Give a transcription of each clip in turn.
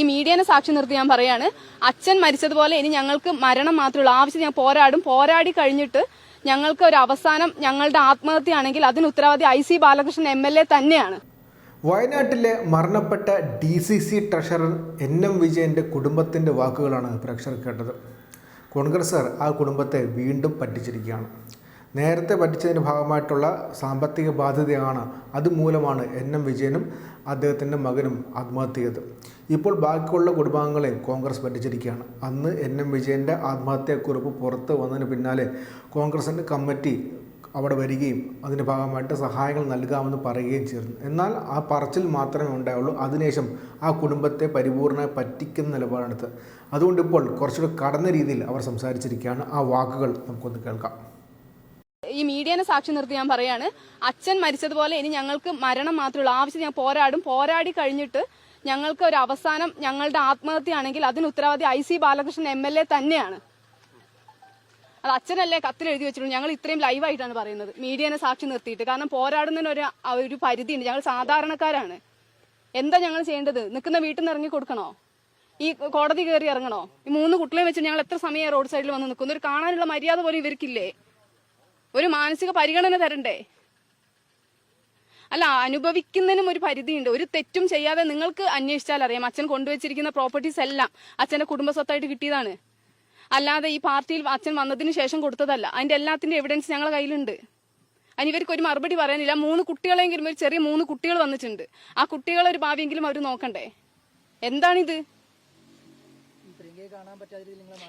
ഈ മീഡിയനെ സാക്ഷി നിർത്തി ഞാൻ പറയാണ് അച്ഛൻ മരിച്ചതുപോലെ ഇനി ഞങ്ങൾക്ക് മരണം മാത്രമേ ഉള്ളൂ ആവശ്യം ഞാൻ പോരാടും. പോരാടി കഴിഞ്ഞിട്ട് ഞങ്ങൾക്ക് ഒരു അവസാനം ഞങ്ങളുടെ ആത്മഹത്യയാണെങ്കിൽ അതിന് ഉത്തരവാദി I C Balakrishnan M L A തന്നെയാണ്. വയനാട്ടിലെ മരണപ്പെട്ട D C C treasurer N M വിജയന്റെ കുടുംബത്തിന്റെ വാക്കുകളാണ് പ്രേക്ഷകർ കേട്ടത്. കോൺഗ്രസ്സുകാർ ആ കുടുംബത്തെ വീണ്ടും പറ്റിച്ചിരിക്കുകയാണ്. നേരത്തെ പഠിച്ചതിന്റെ ഭാഗമായിട്ടുള്ള സാമ്പത്തിക ബാധ്യതയാണ് അതുമൂലമാണ് എൻ എം വിജയനും അദ്ദേഹത്തിന്റെ മകനും ആത്മഹത്യ ചെയ്തത് ഇപ്പോൾ ബാക്കിയുള്ള കുടുംബാംഗങ്ങളെ കോൺഗ്രസ് ഭരിച്ചിരിക്കുകയാണ്. അന്ന് എൻ എം വിജയന്റെ ആത്മഹത്യാക്കുറിപ്പ് പുറത്ത് വന്നതിന് പിന്നാലെ കോൺഗ്രസിന്റെ കമ്മിറ്റി അവിടെ വരികയും അതിന്റെ ഭാഗമായിട്ട് സഹായങ്ങൾ നൽകാമെന്ന് പറയുകയും ചേർന്നു എന്നാൽ ആ പറച്ചിൽ മാത്രമേ ഉണ്ടായുള്ളൂ. അതിനുശേഷം ആ കുടുംബത്തെ പരിപൂർണമായി പറ്റിക്കുന്ന നിലപാടെടുത്ത്. അതുകൊണ്ട് ഇപ്പോൾ കുറച്ചുകൂടി കടന്ന രീതിയിൽ അവർ സംസാരിച്ചിരിക്കുകയാണ്. ആ വാക്കുകൾ നമുക്കൊന്ന് കേൾക്കാം. ഈ മീഡിയനെ സാക്ഷി നിർത്തി ഞാൻ പറയാണ് അച്ഛൻ മരിച്ചതുപോലെ ഇനി ഞങ്ങൾക്ക് മരണം മാത്രമേ ഉള്ളൂ ആവശ്യം ഞാൻ പോരാടും. പോരാടി കഴിഞ്ഞിട്ട് ഞങ്ങൾക്ക് ഒരു അവസാനം ഞങ്ങളുടെ ആത്മഹത്യയാണെങ്കിൽ അതിന് ഉത്തരവാദി I C Balakrishnan M L A തന്നെയാണ്. അത് അച്ഛനല്ലേ കത്തിൽ എഴുതി വെച്ചിട്ടുണ്ട് ഞങ്ങൾ ഇത്രയും ലൈവായിട്ടാണ് പറയുന്നത്. മീഡിയനെ സാക്ഷി നിർത്തിയിട്ട്. കാരണം പോരാടുന്നതിന് ഒരു ഒരു പരിധിയുണ്ട്. ഞങ്ങൾ സാധാരണക്കാരാണ്. എന്താ ഞങ്ങൾ ചെയ്യേണ്ടത്? നിൽക്കുന്ന വീട്ടിൽ നിന്ന് ഇറങ്ങി കൊടുക്കണോ? ഈ കോടതി കയറി ഇറങ്ങണോ? ഈ മൂന്ന് കുട്ടികളെ വെച്ച് ഞങ്ങൾ എത്ര സമയം റോഡ് സൈഡിൽ വന്ന് നിൽക്കുന്നു? ഒരു കാണാനുള്ള മര്യാദ പോലും ഇവർക്കില്ലേ? ഒരു മാനസിക പരിഗണന തരണ്ടേ? അല്ല അനുഭവിക്കുന്നതിനും ഒരു പരിധിയുണ്ട്. ഒരു തെറ്റും ചെയ്യാതെ നിങ്ങൾക്ക് അന്വേഷിച്ചാൽ അറിയാം. അച്ഛൻ കൊണ്ടുവച്ചിരിക്കുന്ന പ്രോപ്പർട്ടീസ് എല്ലാം അച്ഛന്റെ കുടുംബ സ്വത്തായിട്ട് കിട്ടിയതാണ്. അല്ലാതെ ഈ പാർട്ടിയിൽ അച്ഛൻ വന്നതിന് ശേഷം കൊടുത്തതല്ല. അതിന്റെ എല്ലാത്തിന്റെ എവിഡൻസ് ഞങ്ങളുടെ കയ്യിലുണ്ട്. അതിന് ഇവർക്ക് ഒരു മറുപടി പറയാനില്ല. മൂന്ന് കുട്ടികളെങ്കിലും ഒരു ചെറിയ മൂന്ന് കുട്ടികൾ വന്നിട്ടുണ്ട്. ആ കുട്ടികളെ ഒരു ഭാവിയെങ്കിലും അവർ നോക്കണ്ടേ? എന്താണിത്?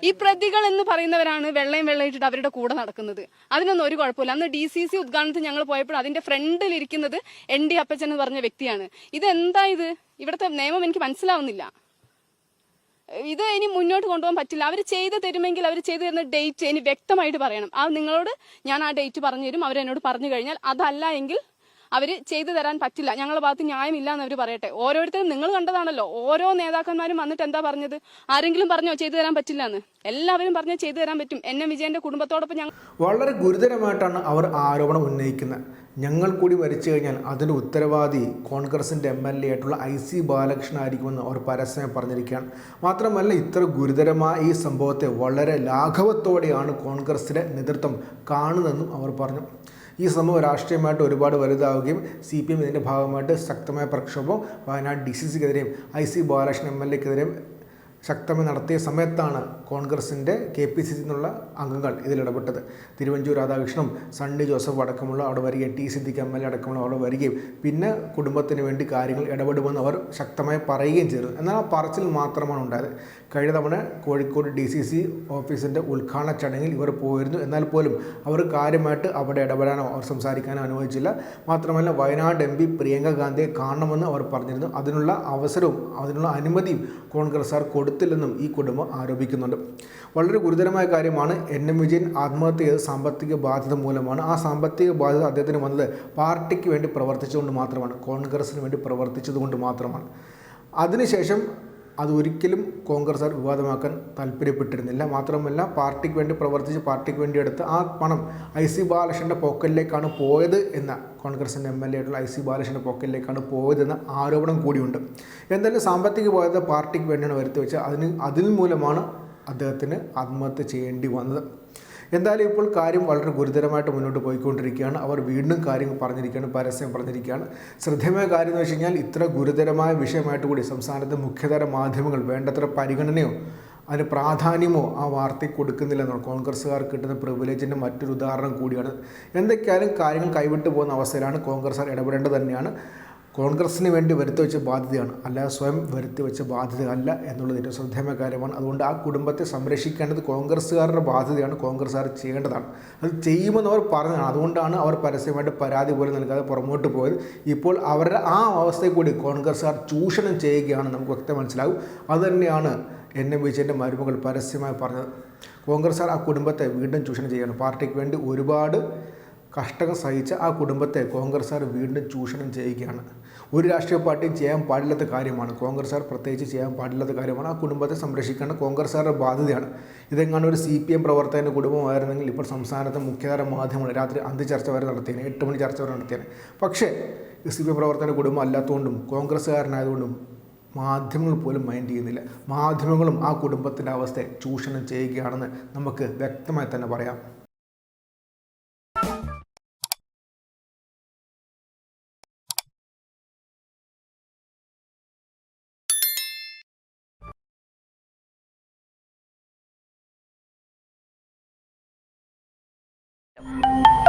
ഈ പ്രതികൾ എന്ന് പറയുന്നവരാണ് വെള്ളയും വെള്ളയിട്ടിട്ട് അവരുടെ കൂടെ നടക്കുന്നത്. അതിനൊന്നും ഒരു കുഴപ്പമില്ല. അന്ന് ഡി സി സി ഉദ്ഘാടനത്തിൽ ഞങ്ങൾ പോയപ്പോൾ അതിന്റെ ഫ്രണ്ടിൽ ഇരിക്കുന്നത് എൻ ഡി അപ്പച്ചൻ എന്ന് പറഞ്ഞ വ്യക്തിയാണ്. ഇത് എന്താ ഇത്? ഇവിടുത്തെ നിയമം എനിക്ക് മനസ്സിലാവുന്നില്ല. ഇത് ഇനി മുന്നോട്ട് കൊണ്ടുപോകാൻ പറ്റില്ല. അവർ ചെയ്ത് തരുമെങ്കിൽ അവർ ചെയ്തു തരുന്ന ഡേറ്റ് ഇനി വ്യക്തമായിട്ട് പറയണം. അത് നിങ്ങളോട് ഞാൻ ആ ഡേറ്റ് പറഞ്ഞു തരും അവരെന്നോട് പറഞ്ഞു കഴിഞ്ഞാൽ അതല്ല എങ്കിൽ അവർ ചെയ്തു തരാൻ പറ്റില്ല. ഞങ്ങളുടെ ഭാഗത്ത് ന്യായമില്ല എന്ന് അവർ പറയട്ടെ. ഓരോരുത്തരും നിങ്ങൾ കണ്ടതാണല്ലോ. ഓരോ നേതാക്കന്മാരും വന്നിട്ട് എന്താ പറഞ്ഞത്? ആരെങ്കിലും പറഞ്ഞോ ചെയ്തു തരാൻ പറ്റില്ല എന്ന് എല്ലാവരും പറഞ്ഞ ചെയ്തു തരാൻ പറ്റും. എന്നെ വിജയന്റെ കുടുംബത്തോടൊപ്പം ഞങ്ങൾ വളരെ ഗുരുതരമായിട്ടാണ് അവർ ആരോപണം ഉന്നയിക്കുന്നത്. ഞങ്ങൾ കൂടി മരിച്ചു കഴിഞ്ഞാൽ അതിന്റെ ഉത്തരവാദി കോൺഗ്രസിന്റെ എം. എൽ. എ. ആയിട്ടുള്ള ഐ. സി. ബാലകൃഷ്ണൻ ആയിരിക്കുമെന്ന് അവർ പരസ്യം പറഞ്ഞിരിക്കുകയാണ്. മാത്രമല്ല ഇത്ര ഗുരുതരമായ ഈ സംഭവത്തെ വളരെ ലാഘവത്തോടെയാണ് കോൺഗ്രസിലെ നേതൃത്വം കാണുന്നതെന്നും അവർ പറഞ്ഞു. ഈ സംഭവം രാഷ്ട്രീയമായിട്ട് ഒരുപാട് വലുതാവുകയും സി പി എം ഇതിന്റെ ഭാഗമായിട്ട് ശക്തമായ പ്രക്ഷോഭം Wayanad D C സിക്കെതിരെയും I C Balakrishnan M L എക്കെതിരെയും ശക്തമായി നടത്തിയ സമയത്താണ് കോൺഗ്രസിന്റെ കെ പി സി സി അംഗങ്ങൾ ഇതിലിടപെട്ടത് തിരുവഞ്ചൂർ രാധാകൃഷ്ണനും സണ്ണി ജോസഫ് അടക്കമുള്ള അവിടെ വരികയും T Siddique M L A അടക്കമുള്ള അവിടെ വരികയും പിന്നെ കുടുംബത്തിന് വേണ്ടി കാര്യങ്ങൾ ഇടപെടുമെന്ന് അവർ ശക്തമായി പറയുകയും ചെയ്തു. എന്നാൽ ആ പറച്ചിൽ മാത്രമാണ് ഉണ്ടായത്. കഴിഞ്ഞ തവണ കോഴിക്കോട് ഡി സി സി ഓഫീസിന്റെ ഉദ്ഘാടന ചടങ്ങിൽ ഇവർ പോയിരുന്നു. എന്നാൽ പോലും അവർ കാര്യമായിട്ട് അവിടെ ഇടപെടാനോ അവർ സംസാരിക്കാനോ അനുവദിച്ചില്ല. മാത്രമല്ല വയനാട് എം പി പ്രിയങ്ക ഗാന്ധിയെ കാണണമെന്ന് അവർ പറഞ്ഞിരുന്നു. അതിനുള്ള അവസരവും അതിനുള്ള അനുമതിയും കോൺഗ്രസ്സുകാർ കൊടുത്തില്ലെന്നും ഈ കുടുംബം ആരോപിക്കുന്നുണ്ട്. വളരെ ഗുരുതരമായ കാര്യമാണ് എൻ എം വിജയൻ ആത്മഹത്യ ചെയ്ത സാമ്പത്തിക ബാധ്യത മൂലമാണ്. ആ സാമ്പത്തിക ബാധ്യത അദ്ദേഹത്തിന് വന്നത് പാർട്ടിക്ക് വേണ്ടി പ്രവർത്തിച്ചുകൊണ്ട് മാത്രമാണ് കോൺഗ്രസിന് വേണ്ടി പ്രവർത്തിച്ചതുകൊണ്ട് മാത്രമാണ്. അതിനുശേഷം അത് കോൺഗ്രസ് കോൺഗ്രസ്സുകാർ വിവാദമാക്കാൻ താല്പര്യപ്പെട്ടിരുന്നില്ല. മാത്രമല്ല പാർട്ടിക്ക് വേണ്ടി പ്രവർത്തിച്ച് പാർട്ടിക്ക് വേണ്ടി എടുത്ത് ആ പണം ഐ സി ബാലകൃഷ്ണന്റെ പോക്കറ്റിലേക്കാണ് പോയത് എന്ന കോൺഗ്രസിന്റെ എം എൽ എ ആയിട്ടുള്ള ഐ സി ബാലകൃഷ്ണന്റെ പോക്കറ്റിലേക്കാണ് പോയതെന്ന ആരോപണം കൂടിയുണ്ട്. എന്തായാലും സാമ്പത്തിക ബാധ്യത പാർട്ടിക്ക് വേണ്ടിയാണ് വരുത്തി വെച്ചത് അതിന് അതിൽ മൂലമാണ് അദ്ദേഹത്തിന് ആത്മഹത്യ ചെയ്യേണ്ടി വന്നത്. എന്തായാലും ഇപ്പോൾ കാര്യം വളരെ ഗുരുതരമായിട്ട് മുന്നോട്ട് പോയിക്കൊണ്ടിരിക്കുകയാണ്. അവർ വീണ്ടും കാര്യങ്ങൾ പറഞ്ഞിരിക്കുകയാണ് പരസ്യം പറഞ്ഞിരിക്കുകയാണ്. ശ്രദ്ധേയമായ കാര്യം എന്ന് വെച്ച് കഴിഞ്ഞാൽ ഇത്ര ഗുരുതരമായ വിഷയമായിട്ട് കൂടി സംസ്ഥാനത്തെ മുഖ്യതര മാധ്യമങ്ങൾ വേണ്ടത്ര പരിഗണനയോ അതിന് പ്രാധാന്യമോ ആ വാർത്തയ്ക്ക് കൊടുക്കുന്നില്ല എന്നുള്ള കോൺഗ്രസ്സുകാർ കിട്ടുന്ന പ്രിവിലേജിന്റെ മറ്റൊരു ഉദാഹരണം കൂടിയാണ്. എന്തൊക്കെയായാലും കാര്യങ്ങൾ കൈവിട്ടു പോകുന്ന അവസ്ഥയിലാണ് കോൺഗ്രസ്സുകാർ ഇടപെടേണ്ടത് തന്നെയാണ്. കോൺഗ്രസിന് വേണ്ടി വരുത്തി വെച്ച ബാധ്യതയാണ്. അല്ലാതെ സ്വയം വരുത്തി വെച്ച ബാധ്യത അല്ല എന്നുള്ളത് ഏറ്റവും ശ്രദ്ധേയമായ കാര്യമാണ്. അതുകൊണ്ട് ആ കുടുംബത്തെ സംരക്ഷിക്കേണ്ടത് കോൺഗ്രസ്സുകാരുടെ ബാധ്യതയാണ്. കോൺഗ്രസ്സുകാർ ചെയ്യേണ്ടതാണ്. അത് ചെയ്യുമെന്ന് അവർ പറഞ്ഞതാണ്. അതുകൊണ്ടാണ് അവർ പരസ്യമായിട്ട് പരാതി പോലും നൽകാതെ പുറമോട്ട് പോയത്. ഇപ്പോൾ അവരുടെ ആ അവസ്ഥയിൽ കൂടി കോൺഗ്രസ്സുകാർ ചൂഷണം ചെയ്യുകയാണ് നമുക്ക് വ്യക്തം മനസ്സിലാകും. അതുതന്നെയാണ് എൻ. എം. വിജയന്റെ മരുമകൾ പരസ്യമായി പറഞ്ഞത്. കോൺഗ്രസ്സുകാർ ആ കുടുംബത്തെ വീണ്ടും ചൂഷണം ചെയ്യുകയാണ്. പാർട്ടിക്ക് വേണ്ടി ഒരുപാട് കഷ്ടങ്ങൾ സഹിച്ച ആ കുടുംബത്തെ കോൺഗ്രസ്സുകാർ വീണ്ടും ചൂഷണം ചെയ്യുകയാണ്. ഒരു രാഷ്ട്രീയ പാർട്ടിയും ചെയ്യാൻ പാടില്ലാത്ത കാര്യമാണ്. കോൺഗ്രസ്സുകാർ പ്രത്യേകിച്ച് ചെയ്യാൻ പാടില്ലാത്ത കാര്യമാണ്. ആ കുടുംബത്തെ സംരക്ഷിക്കേണ്ട കോൺഗ്രസ്സുകാരുടെ ബാധ്യതയാണ്. ഇതെങ്ങാണ്ട് ഒരു സി പി എം പ്രവർത്തകന്റെ കുടുംബമായിരുന്നെങ്കിൽ ഇപ്പോൾ സംസ്ഥാനത്തെ മുഖ്യധാര മാധ്യമങ്ങൾ രാത്രി അന്ത്യചർച്ച വരെ നടത്തിയേനെ എട്ട് മണി ചർച്ച വരെ നടത്തിയേനെ. പക്ഷേ സി പി എം പ്രവർത്തകന്റെ കുടുംബം അല്ലാത്തതുകൊണ്ടും കോൺഗ്രസ്സുകാരനായതുകൊണ്ടും മാധ്യമങ്ങൾ പോലും മൈൻഡ് ചെയ്യുന്നില്ല. മാധ്യമങ്ങളും ആ കുടുംബത്തിന്റെ അവസ്ഥയെ ചൂഷണം ചെയ്യുകയാണെന്ന് നമുക്ക് വ്യക്തമായി തന്നെ പറയാം. Yep.